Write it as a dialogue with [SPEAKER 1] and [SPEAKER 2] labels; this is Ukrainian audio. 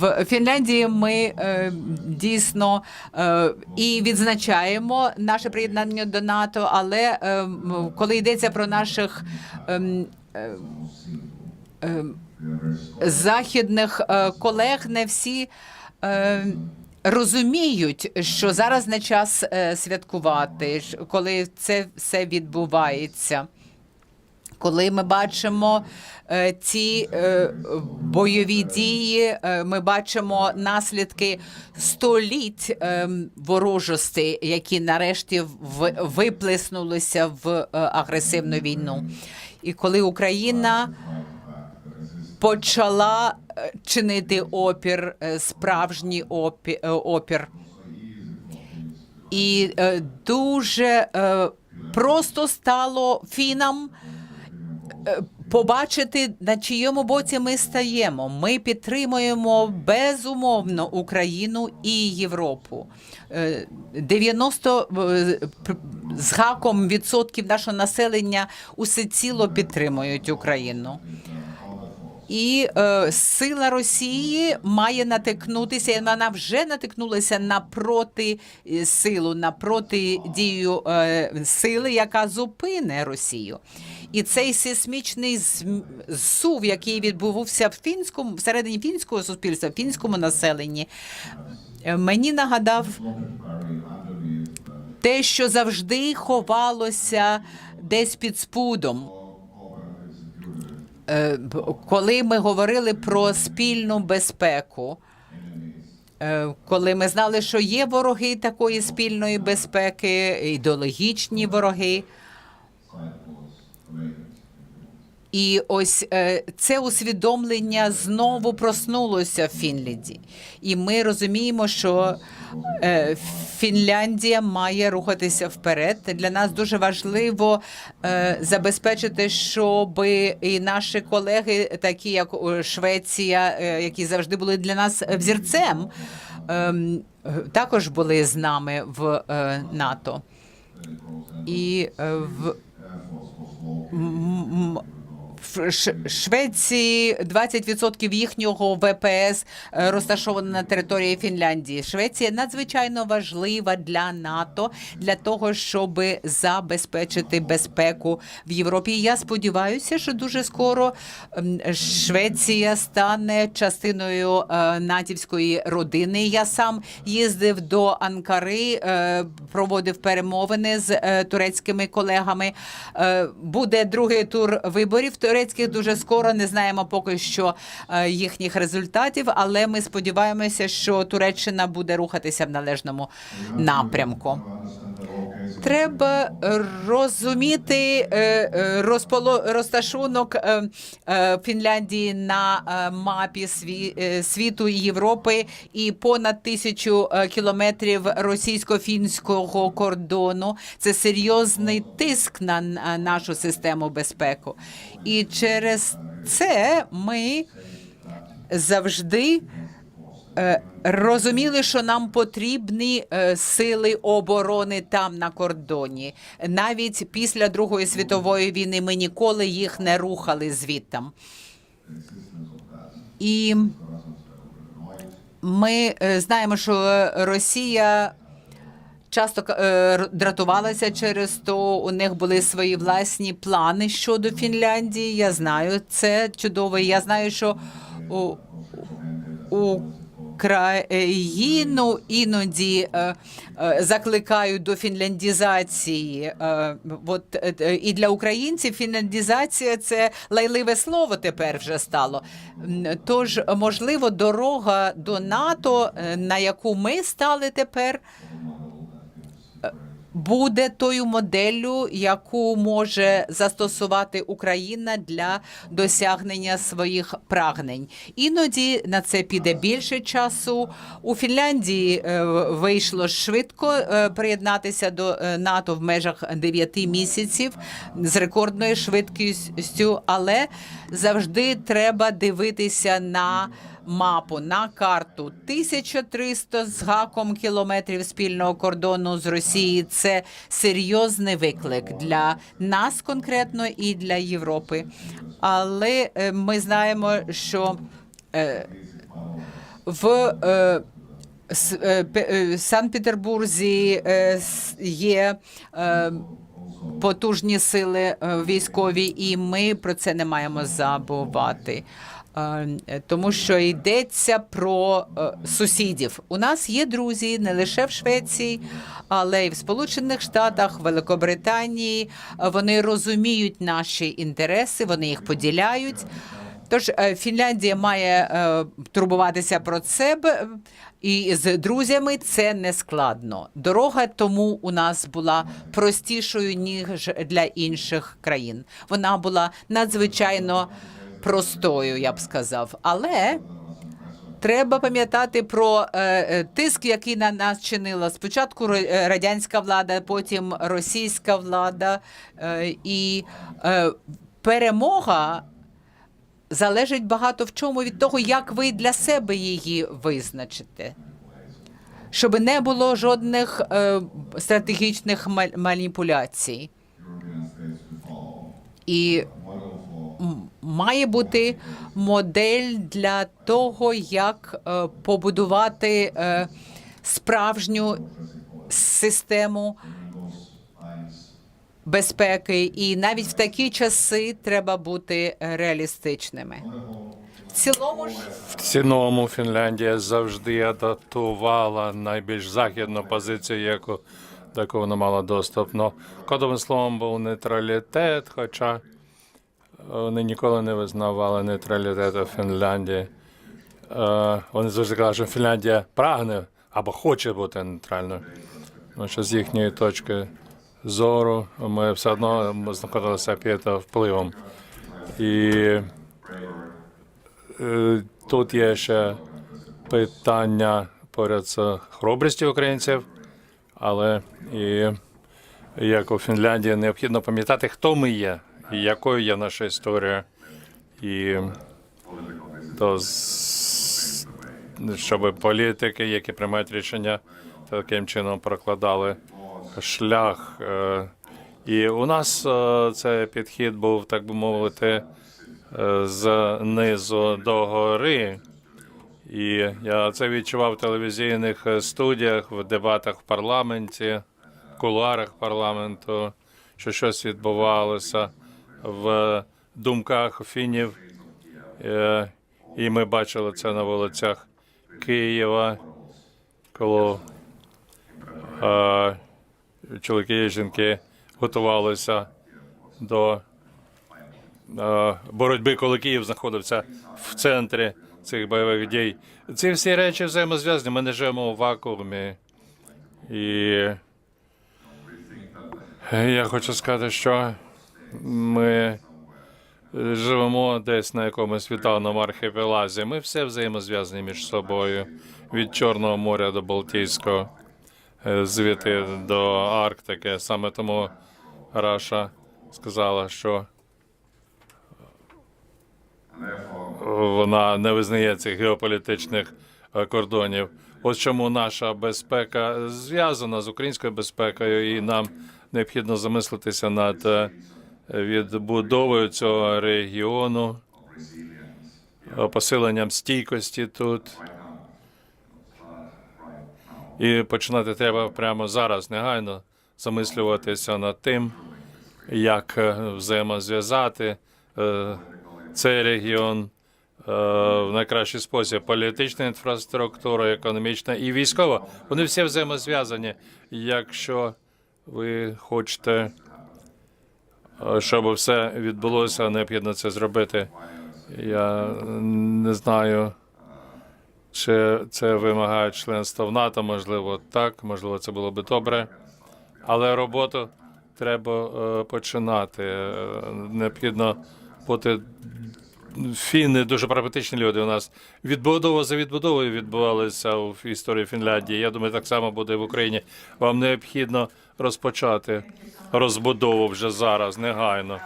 [SPEAKER 1] В Фінляндії ми е, дійсно е, і відзначаємо наше приєднання до НАТО, але е, коли йдеться про наших ем, е, е, західних колег, не всі. Розуміють, що зараз не час святкувати, коли це все відбувається коли ми бачимо е, ці е, бойові дії, е, ми бачимо наслідки століть ворожості, які нарешті виплеснулися в агресивну війну. І коли Україна почала чинити опір, справжній опі- опір. І е, дуже е, просто стало фінам побачити, на чиєму боці ми стаємо. Ми підтримуємо безумовно Україну і Європу. Е, 90 е, п- з гаком відсотків нашого населення усеціло підтримують Україну. І е, сила Росії має натикнутися, і вона вже натикнулася на протисилу, на протидію е, сили, яка зупине Росію. І цей сейсмічний зсув, який відбувався в фінському всередині фінського суспільства, в фінському населенні, е, мені нагадав те, що завжди ховалося десь під спудом. Е, коли ми говорили про спільну безпеку, е, коли ми знали, що є вороги такої спільної безпеки, ідеологічні вороги. І ось е, це усвідомлення знову проснулося в Фінляндії. І ми розуміємо, що е, Фінляндія має рухатися вперед. Для нас дуже важливо е, забезпечити, щоб і наші колеги, такі як Швеція, які завжди були для нас взірцем, ем, також були з нами в НАТО. І в Швеції 20% їхнього ВПС е, розташовано на території Фінляндії. Швеція надзвичайно важлива для НАТО для того, щоб забезпечити безпеку в Європі. Я сподіваюся, що дуже скоро Швеція стане частиною е, натівської родини. Я сам їздив до Анкари, е, проводив перемовини з турецькими колегами. Буде другий тур виборів турецьких дуже скоро. Не знаємо поки що е, їхніх результатів, але ми сподіваємося, що Туреччина буде рухатися в належному напрямку. Треба розуміти е, е, розполо- розташунок е, Фінляндії на мапі світу Європи і понад тисячу кілометрів російсько-фінського кордону. Це серйозний тиск на на нашу систему безпеки. І через це ми завжди розуміли, що нам потрібні е, сили оборони там на кордоні. Навіть після Другої світової війни ми ніколи їх не рухали звідтам. І ми е, знаємо, що Росія часто е, дратувалася через то. У них були свої власні плани щодо Фінляндії. Я знаю це чудово. Я знаю, що у, Україну іноді е, е, закликають до фінляндізації. Е, от, е, е, і для українців фінляндізація це лайливе слово тепер вже стало. Тож, можливо, дорога до НАТО, е, на яку ми стали тепер, буде тою моделлю, яку може застосувати Україна для досягнення своїх прагнень. Іноді на це піде більше часу. У Фінляндії е, вийшло швидко е, приєднатися до е, НАТО в межах 9 місяців з рекордною швидкістю, але завжди треба дивитися на мапу на карту 1300 з гаком кілометрів спільного кордону з Росії. Це серйозний виклик для нас конкретно і для Європи. Але е, ми знаємо, що е, В е, С- Пе- Санкт-Петербурзі е, є потужні сили е, військові, і ми про це не маємо забувати. Е, Тому що йдеться про е, сусідів. У нас є друзі не лише в Швеції, але й в Сполучених Штатах, Великобританії. Вони розуміють наші інтереси, вони їх поділяють. Тож е, Фінляндія має е, турбуватися про себе, і з друзями це не складно. Дорога тому у нас була простішою ніж для інших країн. Вона була надзвичайно простою, я б сказав. Але треба пам'ятати про е, е, тиск, який на нас чинила спочатку радянська влада, потім російська влада, е, і е, перемога залежить багато в чому від того, як ви для себе її визначите. Щоб не було жодних е, стратегічних ма- маніпуляцій. І має бути модель для того, як е, побудувати е, справжню систему безпеки. І навіть в такі часи треба бути е, реалістичними. В цілому ж
[SPEAKER 2] В цілому Фінляндія завжди адаптувала найбільш західну позицію, яку яку вона мала доступ. Но кодовим словом був нейтралітет, хоча вони ніколи не визнавали нейтралітету Фінляндії. Е, Вони завжди казали, що Фінляндія прагне або хоче бути нейтральною. Ну, що з їхньої точки зору ми все одно знаходилися під впливом. І Е, Тут є ще питання поряд з хоробрістю українців, але і як у Фінляндії необхідно пам'ятати, хто ми є і якою є наша історія. І то, щоб політики, які приймають рішення, таким чином прокладали шлях. Е, І у нас е, цей підхід був, так би мовити, е, з до гори. І я це відчував в телевізійних студіях, в дебатах в парламенті, в кулуарах парламенту, що щось відбувалося в думках фінів. І ми бачили це на вулицях Києва, коли чоловіки і жінки готувалися до е, боротьби, коли Київ знаходився в центрі цих бойових дій. Ці всі речі взаємозв'язані. Ми не живемо у вакуумі. І я хочу сказати, що ми живемо десь на якомусь вітальному архіпелазі. Ми все взаємозв'язані між собою від Чорного моря до Балтійського, звідти до Арктики. Саме тому Раша сказала, що вона не визнає цих геополітичних е, кордонів. Ось чому наша безпека зв'язана з українською безпекою, і нам необхідно замислитися над е, відбудовою цього регіону, е, посиленням стійкості тут. І починати треба прямо зараз, негайно замислюватися над тим, як е, взаємозв'язати е, цей регіон е, в найкращий спосіб. Політична інфраструктура, економічна і військова. Вони всі взаємозв'язані. Якщо ви хочете, щоб все відбулося, необхідно це зробити. Я не знаю, чи це вимагає членства в НАТО, можливо, так, можливо, це було би добре. Але роботу треба е, починати. Е, Необхідно бути фіни дуже прагматичні люди. У нас відбудова за відбудовою відбувалися в історії Фінляндії. Я думаю, так само буде в Україні. Вам необхідно розпочати розбудову вже зараз, негайно.